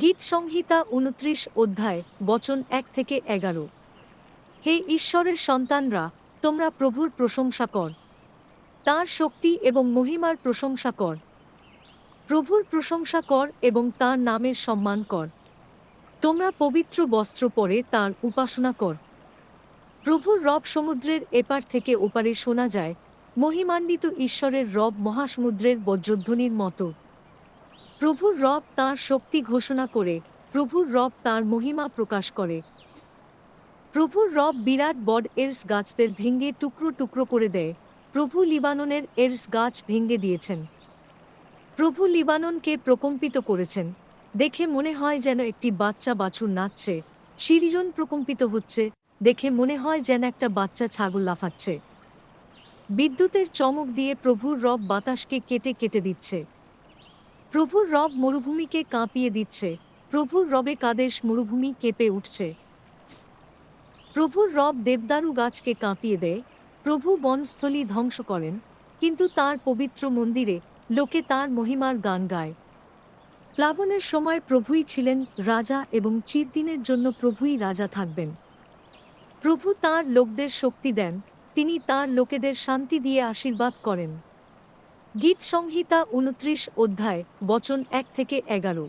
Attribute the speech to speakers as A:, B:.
A: গীত সংহিতা উনত্রিশ অধ্যায়, বচন এক থেকে এগারো। হে ঈশ্বরের সন্তানরা, তোমরা প্রভুর প্রশংসা কর। তাঁর শক্তি এবং মহিমার প্রশংসা কর। প্রভুর প্রশংসা কর এবং তাঁর নামের সম্মান কর। তোমরা পবিত্র বস্ত্র পরে তাঁর উপাসনা কর। প্রভুর রব সমুদ্রের এপার থেকে ওপারে শোনা যায়, মহিমান্বিত ঈশ্বরের রব মহাসমুদ্রের বজ্রধ্বনির মতো। প্রভুর রব তাঁর শক্তি ঘোষণা করে, প্রভুর রব তাঁর মহিমা প্রকাশ করে। প্রভুর রব বিরাট বড এরস গাছদের ভেঙ্গে টুকরো টুকরো করে দেয়। প্রভু লিবাননের এরস গাছ ভেঙ্গে দিয়েছেন। প্রভু লিবাননকে প্রকম্পিত করেছেন। দেখে মনে হয় যেন একটি বাচ্চা বাছুর নাচছে। সিরিজন প্রকম্পিত হচ্ছে। দেখে মনে হয় যেন একটা বাচ্চা ছাগল লাফাচ্ছে। বিদ্যুতের চমক দিয়ে প্রভুর রব বাতাসকে কেটে কেটে দিচ্ছে। প্রভুর রব মরুভূমিকে কাঁপিয়ে দিচ্ছে। প্রভুর রবে কাদেশ মরুভূমি কেঁপে উঠছে। প্রভুর রব দেবদারু গাছকে কাঁপিয়ে দেয়। প্রভু বনস্থলী ধ্বংস করেন, কিন্তু তার পবিত্র মন্দিরে লোকে তার মহিমার গান গায়। প্লাবনের সময় প্রভুই ছিলেন রাজা এবং চিরদিনের জন্য প্রভুই রাজা থাকবেন। প্রভু তার লোকদের শক্তি দেন, তিনি তার লোকেদের শান্তি দিয়ে আশীর্বাদ করেন। গীত সংহিতা উনত্রিশ অধ্যায় বচন এক থেকে এগারো।